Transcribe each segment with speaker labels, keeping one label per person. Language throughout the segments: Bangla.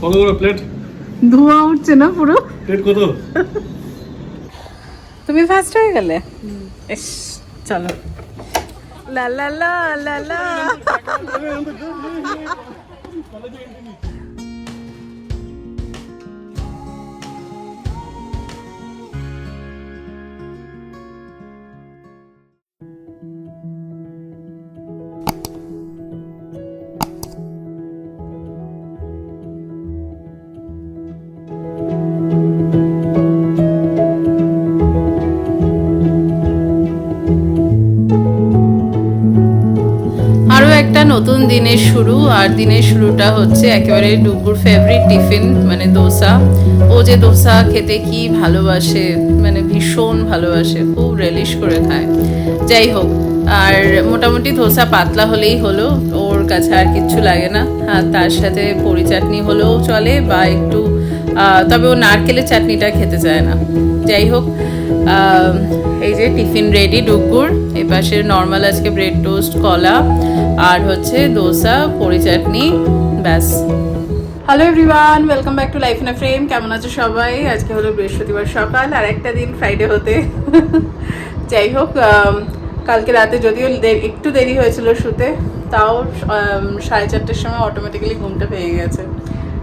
Speaker 1: কত করে প্লেট
Speaker 2: ধোঁয়া উঠছে না পুরো?
Speaker 1: প্লেট কত?
Speaker 2: তুমি ফার্স্ট হয়ে গেলে? ইস চলো। লা লা লা লা লা। দিনের শুরু আর দিনের শুরুটা হচ্ছে একেবারে ডুগুর ফেভারিট টিফিন মানে দোসা। ও যে দোসা খেতে কি ভালোবাসে মানে ভীষণ ভালোবাসে, খুব রেলিশ করে খায়। যাই হোক, আর মোটামুটি ধোসা পাতলা হলেই হলো, ওর কাছে আর কিচ্ছু লাগে না। আর তার সাথে পরি চাটনি হলেও চলে বা একটু তবে ও নারকেলের চাটনিটা খেতে চায় না। যাই হোক এই যে টিফিন রেডি ডুগুর এপাশে নর্মাল আজকে ব্রেড টোস্ট কলা। আর হচ্ছে দোসা, পরি চাটনি, ব্যাস। Hello everyone welcome back to Life in Frame কেমন আছো সবাই? আজকে হলো বৃহস্পতিবার সকাল, আর একটা দিন ফ্রাইডে হতে। যাই হোক কালকে রাতে যদিও একটু দেরি হয়েছিল শুতে, তাও সাড়ে চারটের সময় অটোমেটিক্যালি ঘুমটা পেয়ে গেছে।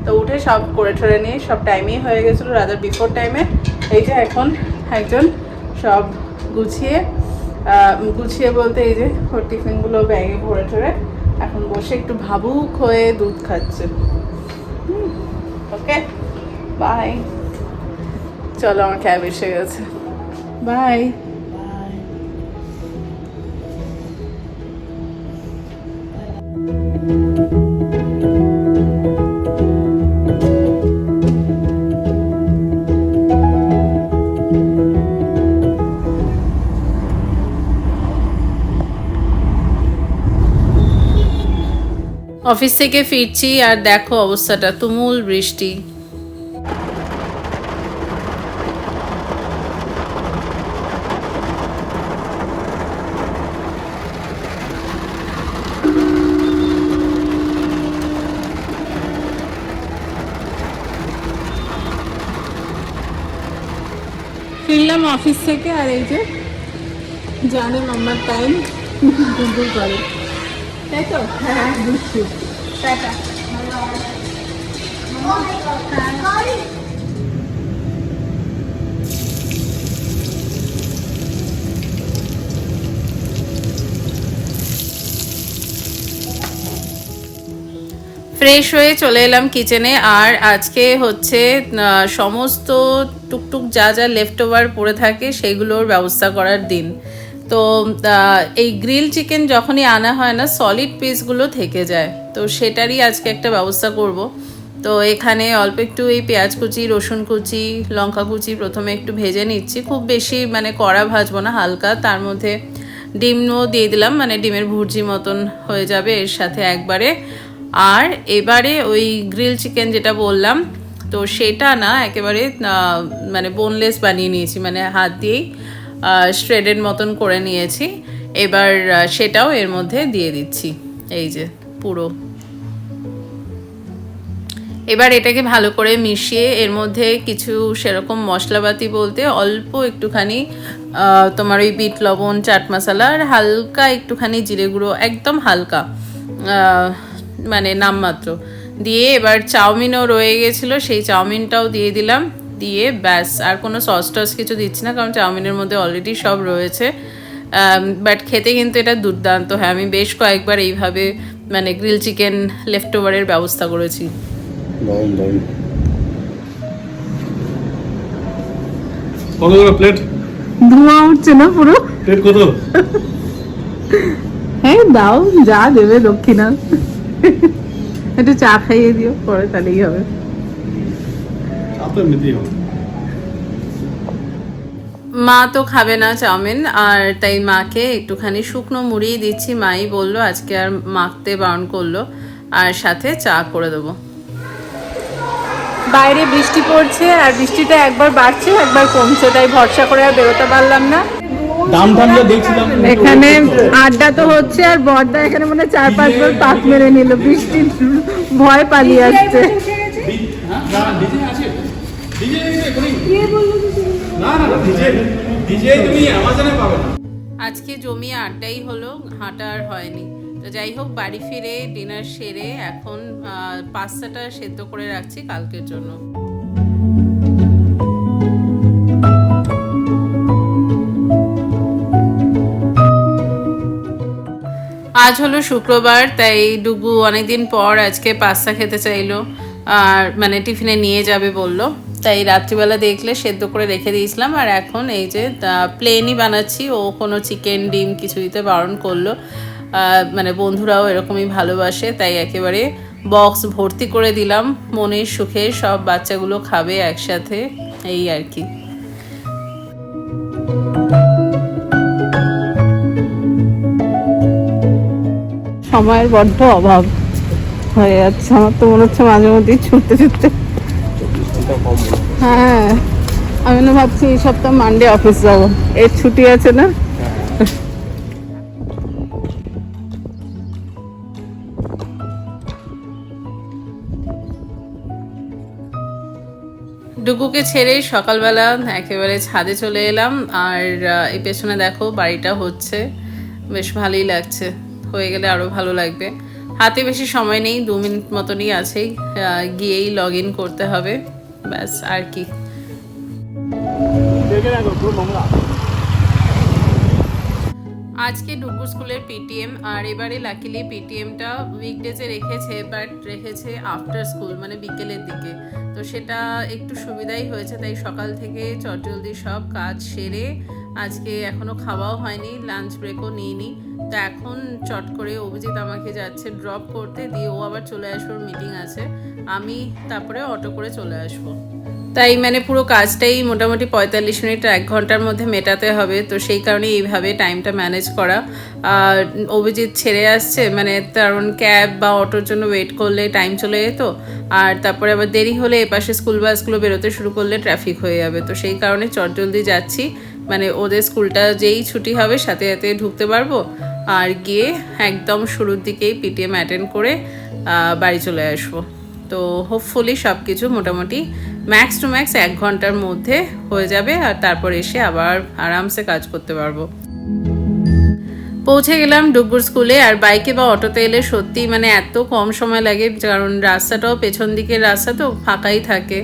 Speaker 2: তো উঠে সব করে ঠরে নিয়ে, সব টাইমেই হয়ে গেছিল রাদার বিফোর টাইমে এই যে এখন একজন সব গুছিয়ে গুছিয়ে বলতে এই যে ওর টিফিনগুলো ব্যাগে ভরে ঠরে এখন বসে একটু ভাবুক হয়ে দুধ খাচ্ছে। ওকে বাই চলো, আমার ক্যাব এসে গেছে। বাই অফিস থেকে ফিরছি আর দেখো অবস্থাটা, তুমুল বৃষ্টি। ফিরলাম অফিস থেকে আর এই যে, জানে মাম্মার টাইম করে। তাই তো হ্যাঁ বুঝছি। টাটা। ফ্রেশ হয়ে চলে এলাম কিচেনে আর আজকে হচ্ছে সমস্ত টুকটুক যা যা লেফট ওভার পড়ে থাকে, সেগুলোর ব্যবস্থা করার দিন। তো এই গ্রিল চিকেন যখনই আনা হয় না সলিড পিসগুলো থেকে যায়। তো সেটারই আজকে একটা ব্যবস্থা করব। তো এখানে অল্প একটু এই পেঁয়াজ কুচি, রসুন কুচি, লঙ্কা কুচি প্রথমে একটু ভেজে নিচ্ছি। খুব বেশি মানে কড়া ভাজবো না, হালকা। তার মধ্যে ডিমও দিয়ে দিলাম মানে ডিমের ভুর্জি মতন হয়ে যাবে এর সাথে একবারে। আর এবারে ওই গ্রিল চিকেন যেটা বললাম, তো সেটা না একেবারে মানে বোনলেস বানিয়ে নিয়েছি মানে হাত দিয়েই। শ্রেডেড মতন করে নিয়েছি। এবার সেটাও এর মধ্যে দিয়ে দিচ্ছি। এই যে, পুরো। এবার এটাকে ভালো করে মিশিয়ে এর মধ্যে কিছু সেরকম মশলাপাতি বলতে অল্প একটুখানি তোমার ওই বিট লবণ, চাট মশলা আর হালকা একটুখানি জিরে গুঁড়ো, একদম হালকা মানে নামমাত্র। দিয়ে এবার চাউমিনও রয়ে গেছিল, সেই চাউমিনটাও দিয়ে দিলাম। দিয়ে ব্যাস আর কোনো সস টস কিছু দিচ্ছি না কারণ চাউমিনের মধ্যে অলরেডি সব রয়েছে। বাট খেতে কিন্তু এটা দুর্দান্ত। হয় আমি বেশ কয়েকবার এইভাবে মানে গ্রিল চিকেন লেফট ওভারের ব্যবস্থা করেছি।
Speaker 1: প্লেট
Speaker 2: ধোঁয়া উঠছে না পুরো?
Speaker 1: প্লেট কত?
Speaker 2: হ্যাঁ দাও যা দেবে দক্ষিণা। একটু চা খাইয়ে দিও পরে তাহলেই হবে।
Speaker 1: হবে।
Speaker 2: মা তো খাবে না চাউমিন আর তাই মাকে একটুখানি শুকনো মুড়ি দিচ্ছি। মাই বলল আজকে আর মাখতে বারণ করল আর সাথে চা করে দেবো। বাইরে বৃষ্টি পড়ছে আর বৃষ্টিটা একবার বাড়ছে একবার কমছে তাই ভরসা করে আর বেরোতে পারলাম না। এখানে আড্ডা তো হচ্ছে আর বর্দা এখানে মানে চার পাঁচবার পাক মেরে নিল বৃষ্টির ভয় পালিয়ে আসছে। আজকে জমি আড্ডাই হলো, হাঁটা আর হয়নি। তো যাই হোক, বাড়ি ফিরে ডিনার সেরে এখন পাস্তাটা সেদ্ধ করে রাখছি কালকের জন্য। আজ হলো শুক্রবার, তাই ডুগু অনেকদিন পর আজকে পাস্তা খেতে চাইলো। আর মানে টিফিনে নিয়ে যাবে বলল। তাই রাত্রিবেলা দেখলে সেদ্ধ করে রেখে দিয়েছিলাম। আর এখন এই যে প্লেনই বানাচ্ছি। ও কোনো চিকেন ডিম কিছু দিতে বারণ করল। মানে বন্ধুরাও এরকমই ভালোবাসে, তাই একেবারে বক্স ভর্তি করে দিলাম। মনের সুখে সব বাচ্চাগুলো খাবে একসাথে, এই আর কি। সময়ের বড্ড অভাব। হয়ে যাচ্ছে। আমার তো মনে হচ্ছে মাঝে মধ্যেই ছুটতে ছুটতে। হ্যাঁ আমি না ভাবছি এই সপ্তাহ মানডে অফিস যাব। এর ছুটি আছে না? ডুগুকে ছেড়ে সকালবেলা একেবারে ছাদে চলে এলাম। আর এই পেছনে দেখো বাড়িটা হচ্ছে। বেশ ভালোই লাগছে। হয়ে গেলে আরও ভালো লাগবে। হাতে বেশি সময় নেই, দু মিনিট মতনই আছে গিয়েই লগ ইন করতে হবে। ব্যাস, আর কি।
Speaker 1: দেখে রাখো
Speaker 2: আজকে ডুগু স্কুলের পিটিএম আর এবারে লাকিলি পিটিএমটা উইকডেজে রেখেছে বাট রেখেছে আফটার স্কুল মানে বিকেলের দিকে। তো সেটা একটু সুবিধাই হয়েছে, তাই সকাল থেকে চটজলদি সব কাজ সেরে আজকে এখনও খাওয়াও হয়নি লাঞ্চ ব্রেকও নিইনি। তো এখন চট করে অভিজিৎ আমাকে যাচ্ছে ড্রপ করতে, দিয়ে ও আবার চলে আসব মিটিং আছে। আমি তারপরে অটো করে চলে আসব। তাই মানে পুরো কাজটাই মোটামুটি পঁয়তাল্লিশ মিনিট এক ঘণ্টার মধ্যে মেটাতে হবে। তো সেই কারণে এইভাবে টাইমটা ম্যানেজ করা। অভিজিৎ ছেড়ে আসছে মানে কারণ ক্যাব বা অটোর জন্য ওয়েট করলে টাইম চলে যেত। আর তারপরে আবার দেরি হলে এপাশে স্কুল বাসগুলো বেরোতে শুরু করলে ট্রাফিক হয়ে যাবে। তো সেই কারণে চটজলদি যাচ্ছি। মানে ওদের স্কুলটা যেই ছুটি হবে সাথে সাথে ঢুকতে পারব। আর গিয়ে একদম শুরুর দিকেই পিটিএম অ্যাটেন্ড করে বাড়ি চলে আসব। তো হোপফুলি সব কিছু মোটামুটি ম্যাক্স টু ম্যাক্স এক ঘণ্টার মধ্যে হয়ে যাবে আর তারপর এসে আবার আরামসে কাজ করতে পারব। পৌঁছে গেলাম ডুগুর স্কুলে আর বাইকে বা অটোতে এলে সত্যি মানে এত কম সময় লাগে, কারণ রাস্তাটাও পেছন দিকের রাস্তা তো ফাঁকাই থাকে।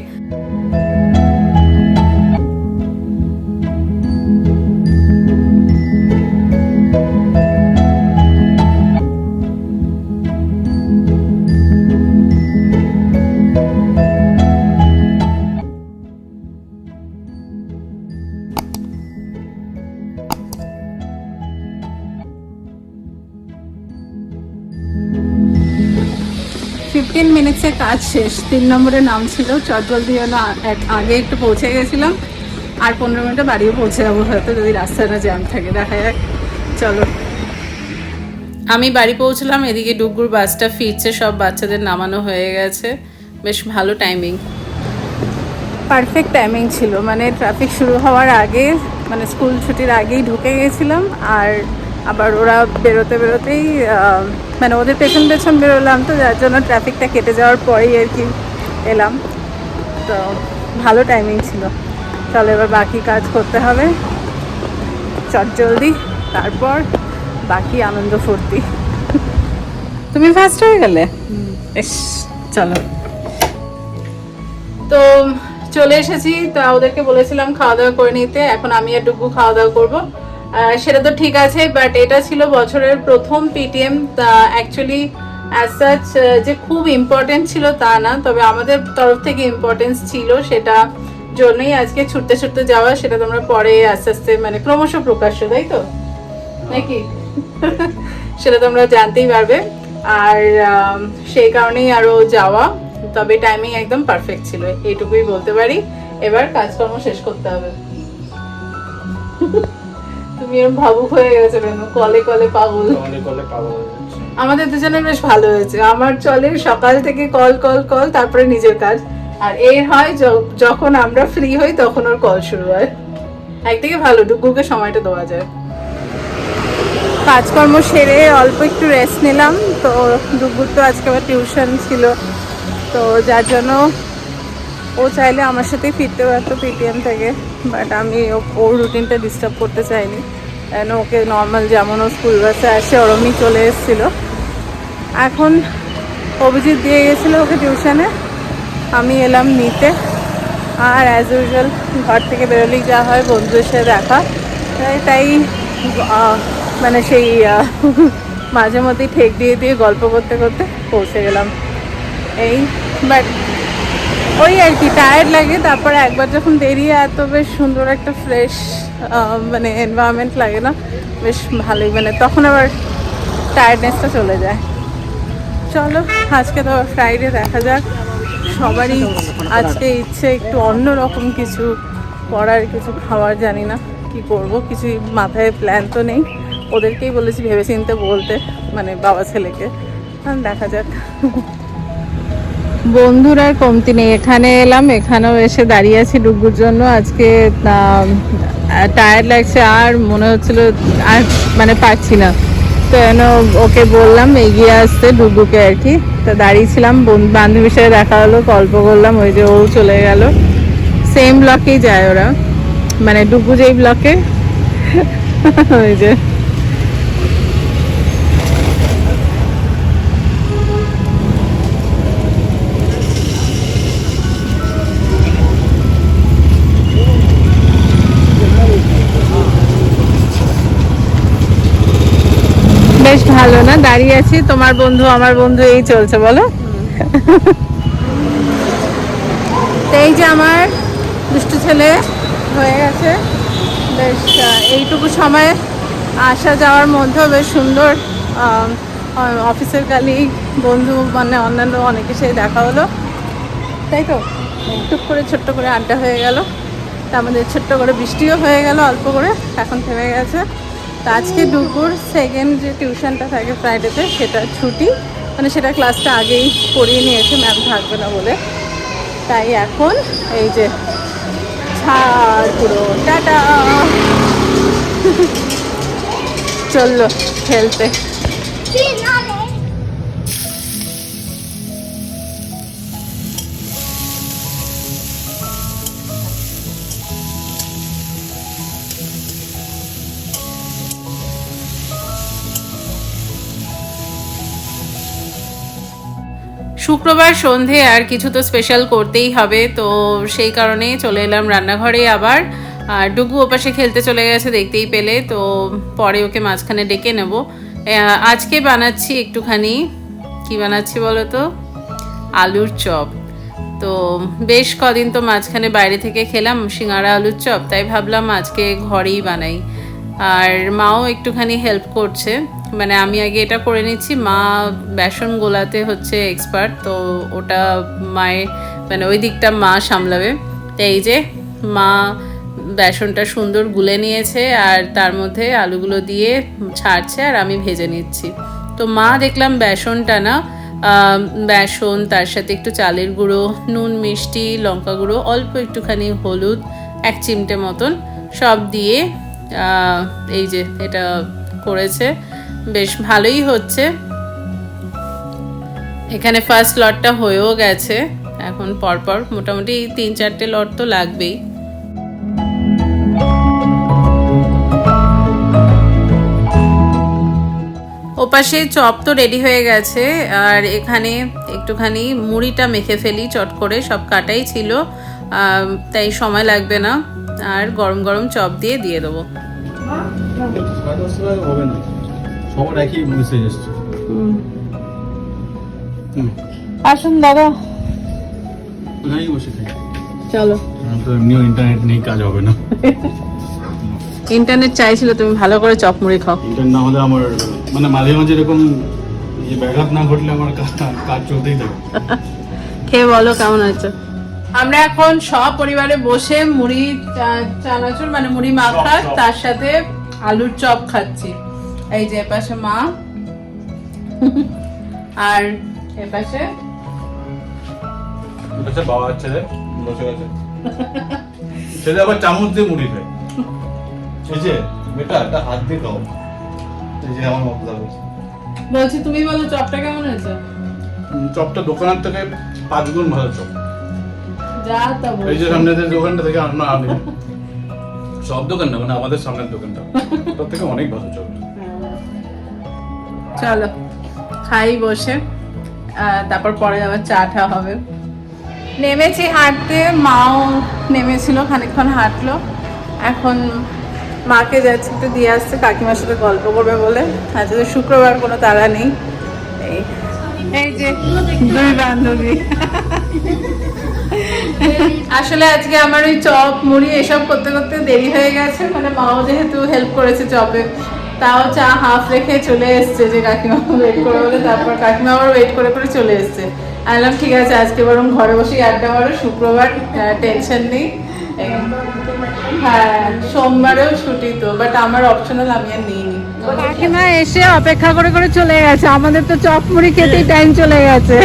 Speaker 2: মিনিটসে কাজ শেষ। তিন নম্বরের নাম ছিল চটজলদি যেন আগে একটু পৌঁছে গেছিলাম, আর পনেরো মিনিটে বাড়িও পৌঁছে যাব, হয়তো যদি রাস্তাটা জ্যাম থাকে। দেখা যাক, চলো। আমি বাড়ি পৌঁছলাম, এদিকে ডুগুর বাসটা ফিরছে, সব বাচ্চাদের নামানো হয়ে গেছে। বেশ ভালো টাইমিং পারফেক্ট টাইমিং ছিল মানে ট্রাফিক শুরু হওয়ার আগে মানে স্কুল ছুটির আগেই ঢুকে গেছিলাম, আর আবার ওরা বেরোতে বেরোতেই মানে ওদের পেছন পেছন বেরোলাম তো যার জন্য ট্রাফিকটা কেটে যাওয়ার পরেই আর কি এলাম। তো ভালো টাইমিং ছিল। চলো এবার বাকি কাজ করতে হবে। চট জলদি তারপর বাকি আনন্দ ফুর্তি। তুমি ফার্স্ট হয়ে গেলে? চলো। তো চলে এসেছি তা ওদেরকে বলেছিলাম খাওয়া দাওয়া করে নিতে এখন আমি আর ডুগু খাওয়া দাওয়া করব। সেটা তো ঠিক আছে বাট এটা ছিল বছরের প্রথম পিটিএম তা অ্যাকচুয়ালি অ্যাজ সাচ যে খুব ইম্পর্টেন্ট ছিল তা না তবে আমাদের তরফ থেকে ইম্পর্টেন্স ছিল সেটা জন্যই আজকে ছুটতে ছুটতে যাওয়া সেটা তোমরা পরে আস্তে আস্তে মানে ক্রমশ প্রকাশ্য তাই তো? নাকি? সেটা তোমরা জানতেই পারবে। আর সেই কারণেই আরও যাওয়া তবে টাইমিং একদম পারফেক্ট ছিল এইটুকুই বলতে পারি। এবার কাজকর্ম শেষ করতে হবে। তুমি এরকম ভাবুক হয়ে গেছো কেন? কলে কলে পাগল। আমাদের দুজনের বেশ ভালো হয়েছে। আমার চলে সকাল থেকে কল কল কল তারপরে নিজের কাজ। আর এর হয় যখন আমরা ফ্রি হই তখন ওর কল শুরু হয়। একদিকে ভালো ডুগুকে সময়টা দেওয়া যায়। কাজকর্ম সেরে অল্প একটু রেস্ট নিলাম। তো ডুগুর তো আজকে আবার টিউশন ছিল। তো যার জন্য ও চাইলে আমার সাথেই ফিরতে পারতো পিটিএম থেকে। বাট আমি ও- ওর রুটিনটা ডিস্টার্ব করতে চাইনি। কেন ওকে নর্মাল যেমন ও স্কুল বাসে আসে, ওরমই চলে এসেছিল। এখন অভিজিৎ দিয়ে গেছিল ওকে টিউশনে আমি এলাম নিতে। আর অ্যাজ ইউজুয়াল ঘর থেকে বেরোলেই যা হয়, বন্ধুদের সাথে দেখা। তাই মানে সেই মাঝে মধ্যেই ঠেক দিয়ে দিয়ে গল্প করতে করতে পৌঁছে গেলাম। এই বাট ওই আর কি টায়ার্ড লাগে। তারপরে একবার যখন বেরিয়ে এত বেশ সুন্দর একটা ফ্রেশ মানে এনভায়রনমেন্ট লাগে না, বেশ ভালোই মানে তখন আবার টায়ার্ডনেসটা চলে যায়। চলো, আজকে তো ফ্রাইডে দেখা যাক। সবারই আজকে ইচ্ছে একটু অন্য রকম কিছু করার, কিছু খাওয়ার, জানি না কি করব কিছু মাথায় প্ল্যান তো নেই। ওদেরকেই বলেছি ভেবেচিন্তে বলতে মানে বাবা ছেলেকে। দেখা যাক। বন্ধুরা কমতি নেই। এখানে এলাম, এখানেও এসে দাঁড়িয়ে আছি ডুগুর জন্য। আজকে টায়ার্ড লাগছে আর মনে হচ্ছিল আর মানে পারছি না। তো যেন ওকে বললাম, এগিয়ে আসতে ডুবুকে আর কি। তো দাঁড়িয়েছিলাম বন- বান্ধবীর সাথে দেখা হলো, গল্প করলাম, ওই যে ও চলে গেল। সেম ব্লকেই যায় ওরা। মানে ডুবু যেই ব্লকে ওই যে বেশ ভালো, না? দাঁড়িয়ে আছি। তোমার বন্ধু, আমার বন্ধু এই চলছে, বলো। এই যে আমার দুষ্টু ছেলে হয়ে গেছে। বেশ এইটুকু সময়ে আসা যাওয়ার মধ্যেও বেশ সুন্দর অফিসের কালি বন্ধু মানে অন্যান্য অনেকের সাথে দেখা হলো। তাই তো? টুক করে, ছোট্ট করে আড্ডা হয়ে গেল। তা আমাদের ছোট্ট করে বৃষ্টিও হয়ে গেল, অল্প করে, এখন থেমে গেছে। তো আজকে দুপুর সেকেন্ড যে টিউশনটা থাকে ফ্রাইডেতে সেটা ছুটি। মানে সেটা ক্লাসটা আগেই করিয়ে নিয়েছে ম্যাম থাকবে না বলে। তাই এখন এই যে ছাড় পুরো, টাটা। চলল খেলতে। শুক্রবার সন্ধে আর কিছু তো স্পেশাল করতেই হবে, তো সেই কারণে চলে এলাম রান্নাঘরে আবার। আর ডুগু ওপাশে খেলতে চলে গেছে দেখতেই পেলে, তো পরে ওকে মাঝখানে ডেকে নেব। আজকে বানাচ্ছি একটুখানি, কি বানাচ্ছি বলো তো আলুর চপ। তো বেশ কদিন তো মাঝখানে বাইরে থেকে খেলাম, সিঙ্গারা, আলুর চপ, তাই ভাবলাম আজকে ঘরেই বানাই। আর মাও একটুখানি হেল্প করছে। মানে আমি আগে এটা করে নিচ্ছি, মা বেসন গোলাতে হচ্ছে এক্সপার্ট তো ওটা মায়ের মানে ওই দিকটা মা সামলাবে। এই যে মা বেসনটা সুন্দর গুলে নিয়েছে আর তার মধ্যে আলুগুলো দিয়ে ছাড়ছে আর আমি ভেজে নিচ্ছি। তো মা দেখলাম বেসনটা না বেসন, তার সাথে একটু চালের গুঁড়ো, নুন, মিষ্টি, লঙ্কা গুঁড়ো, অল্প একটুখানি হলুদ, এক চিমটে মতন সব দিয়ে এই যে এটা করেছে। বেশ ভালোই হচ্ছে। এখানে ফার্স্ট লটটা হয়েও গেছে। এখন পরপর মোটামুটি তিন চারটে লট তো লাগবেই। ওপাশে চপ তো রেডি হয়ে গেছে। আর এখানে একটুখানি মুড়িটা মেখে ফেলি, চট করে। সব কাটাই ছিল। তাই সময় লাগবে না। আর গরম গরম চপ দিয়ে দিয়ে দেবো। আসুন দাদা। চলো।
Speaker 1: এমনিও ইন্টারনেট নেই কাজ হবে না।
Speaker 2: ইন্টারনেট চাইছিল তুমি ভালো করে চপ মুড়ি খাও।
Speaker 1: ইন্টারনেট না হলে আমার মানে মাঝে মাঝে এরকম ব্যাঘাত না ঘটলে আমার কাজ কাজ চলতেই থাকে।
Speaker 2: খেয়ে বলো কেমন হয়েছে? আমরা এখন সব পরিবারে বসে মুড়ি চানাচুর মানে মুড়ি মাখা। তার সাথে আলুর চপ খাচ্ছি। এই যে এপাশে মা। আর এপাশে?
Speaker 1: আচ্ছা বাবা ছেলে বসে গেছে ছেলে আবার চামচ দিয়ে মুড়ি খায়। এই যে বেটা এটা হাত দিয়ে খাও। এই যে আমার মতো যাবে
Speaker 2: বলছি তুমি বলো চপটা কেমন হয়েছে?
Speaker 1: চপটা দোকানের থেকে পাঁচ গুণ ভালো চপ। এই যে সামনে যে দোকানটা থেকে আমরা আনি সব দোকান না মানে আমাদের সামনের দোকানটা। তার থেকে অনেক ভালো চকলেট
Speaker 2: চলো খাই বসে। তারপর পরে আবার চা টা হবে। নেমেছি হাঁটতে মাও নেমেছিল খানিকক্ষণ হাঁটলো। এখন মাকে যাচ্ছে একটু দিয়ে আসছে কাকিমার সাথে গল্প করবে বলে। আজকে তো শুক্রবার কোনো তাড়া নেই এই এই যে দুই বান্ধবী। আসলে আজকে আমার ওই চপ মুড়ি এসব করতে করতে দেরি হয়ে গেছে। মানে মাও যেহেতু হেল্প করেছে চপে তাও চা হাফ রেখে চলে এসছে যে কাকিমা ওয়েট করে বলে তারপর কাকিমা আবার ওয়েট করে করে চলে এসছে। আমি বললাম ঠিক আছে আজকে বরং ঘরে বসেই আড্ডা মারো শুক্রবার টেনশন নেই। হ্যাঁ সোমবারেও ছুটি তো বাট আমার অপশনাল আমি আর নিইনি।
Speaker 3: কাকিমা এসে অপেক্ষা করে করে চলে গেছে। আমাদের তো চপ মুড়ি খেতেই টাইম চলে গেছে।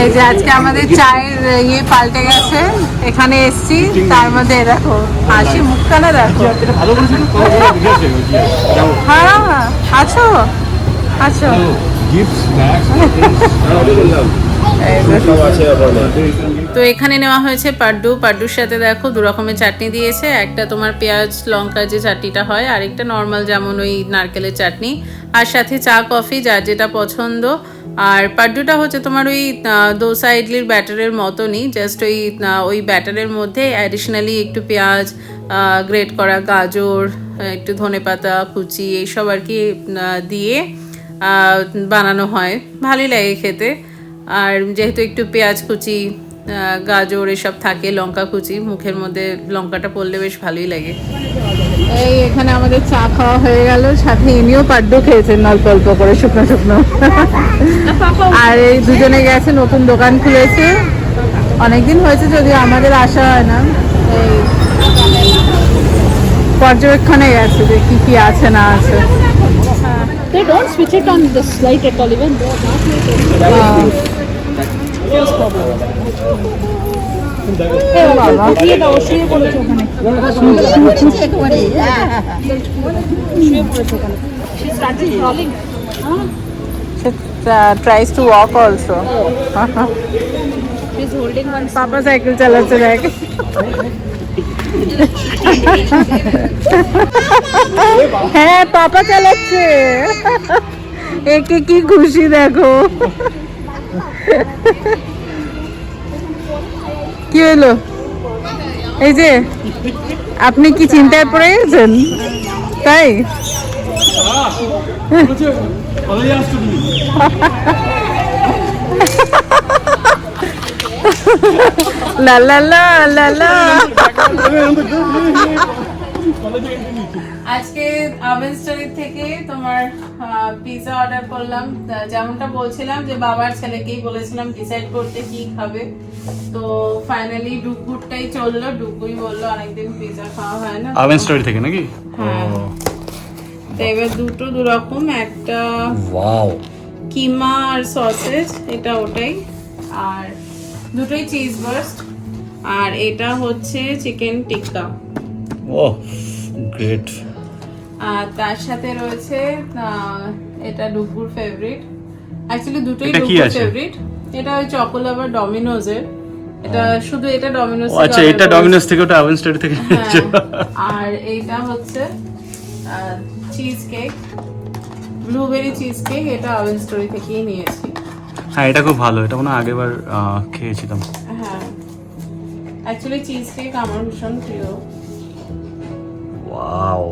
Speaker 2: এই যে আজকে আমাদের চায়ের ইয়ে পাল্টে গেছে। এখানে এসছি তার মধ্যে দেখো হাসি মুখখানা দেখো
Speaker 1: তো লিখেছে ওই যে যাও।
Speaker 2: হ্যাঁ আছো? আছো? তো এখানে নেওয়া হয়েছে পাড্ডু। পাড্ডুর সাথে দেখো দু রকমের চাটনি দিয়েছে। একটা তোমার পেঁয়াজ লঙ্কা যে চাটনিটা হয় আরেকটা নর্মাল যেমন ওই নারকেলের চাটনি। আর সাথে চা কফি যার যেটা পছন্দ। আর পাড্ডুটা হচ্ছে তোমার ওই দোসা ইডলির ব্যাটারের মতনই জাস্ট ওই ওই ব্যাটারের মধ্যে অ্যাডিশনালি একটু পেঁয়াজ গ্রেট করা গাজর একটু ধনে পাতা, কুচি, এইসব আর কি দিয়ে বানানো হয়। ভালোই লাগে খেতে। আর যেহেতু একটু পেঁয়াজ, কুচি গাজর এসব থাকে লঙ্কা কুচি মুখের মধ্যে লঙ্কাটা পড়লে বেশ ভালোই লাগে। এই এখানে আমাদের চা খাওয়া হয়ে গেল সাথে ইনিও পাড্ডু খেয়েছেন অল্প অল্প করে শুকনো শুকনো। আর এই দুজনে গেছে নতুন দোকান খুলেছে। অনেকদিন হয়েছে যদিও আমাদের আসা হয় না। এই পর্যবেক্ষণে গেছে যে কি কি আছে না আছে।
Speaker 3: They don't switch it on this light at all even. দিয়ে দাও শুয়ে পড়েছে ওখানে শুয়ে পড়েছে ওখানে She started crawling.
Speaker 2: She uh, tries to walk also.
Speaker 3: She's holding one
Speaker 2: papa cycle চালাচ্ছে দেখ হ্যাঁ পাপা চালাচ্ছে একে কি খুশি দেখো কি হলো? এই যে, আপনি কি চিন্তায় পড়ে গেছেন? তাই? লা লা লা লা লা। আজকে আভেন স্টোরি থেকে তোমার পিৎজা অর্ডার করলাম। যেমনটা বলছিলাম যে বাবার ছেলেকেই বলেছিলাম ডিসাইড করতে কি খাবে। তো ফাইনালি ডুকুরটাই চলল। ডুকুই বলল অনেকদিন পিৎজা খাওয়া হয় না।
Speaker 1: আভেন থেকে নাকি?
Speaker 2: হ্যাঁ। তো এবার দুটো দু রকম একটা
Speaker 1: ওয়াও
Speaker 2: কিমা আর সসেজ এটা ওটাই। আর দুটোই চিজ বার্স্ট আর এটা হচ্ছে চিকেন টিক্কা
Speaker 1: ও গ্রেট
Speaker 2: আর তার সাথে রয়েছে এটা ডুগুর ফেভারিট অ্যাকচুয়ালি দুটোই
Speaker 1: আছে?
Speaker 2: ফেভারিট এটা ওই চকোলাভার ডমিনোজের এটা শুধু এটা ডমিনোজ
Speaker 1: আচ্ছা এটা ডমিনোস থেকে ওটা আভেন স্টোরি থেকে
Speaker 2: আর এইটা হচ্ছে cheese cake blueberry cheese cake এটা ওভেন স্টোরি থেকেই নিয়েছি।
Speaker 1: হ্যাঁ এটা খুব ভালো। এটা মনে আগেবার খেয়েছিলাম।
Speaker 2: হ্যাঁ। অ্যাকচুয়ালি চিজ কেক আমার ভীষণ প্রিয়।
Speaker 1: ওয়াও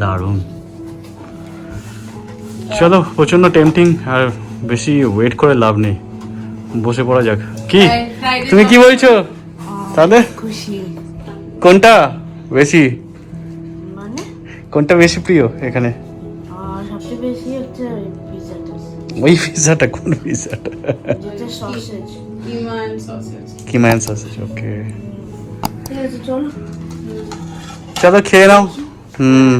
Speaker 1: দারুণ। চলো প্রচণ্ড টেম্পটিং আর বেশি ওয়েট করে লাভ নেই। বসে পড়া যাক। কি? তুমি কি বলছো? তাহলে? কোনটা বেশি?
Speaker 4: মানে?
Speaker 1: কোনটা বেশি প্রিয় এখানে?
Speaker 4: আর সবচেয়ে বেশি হচ্ছে পিজাটা
Speaker 1: ওই পিৎজাটা কোন পিৎজাটা
Speaker 4: যেটা সসেজ
Speaker 1: ওকে চলো খেয়ে নাও। হুম।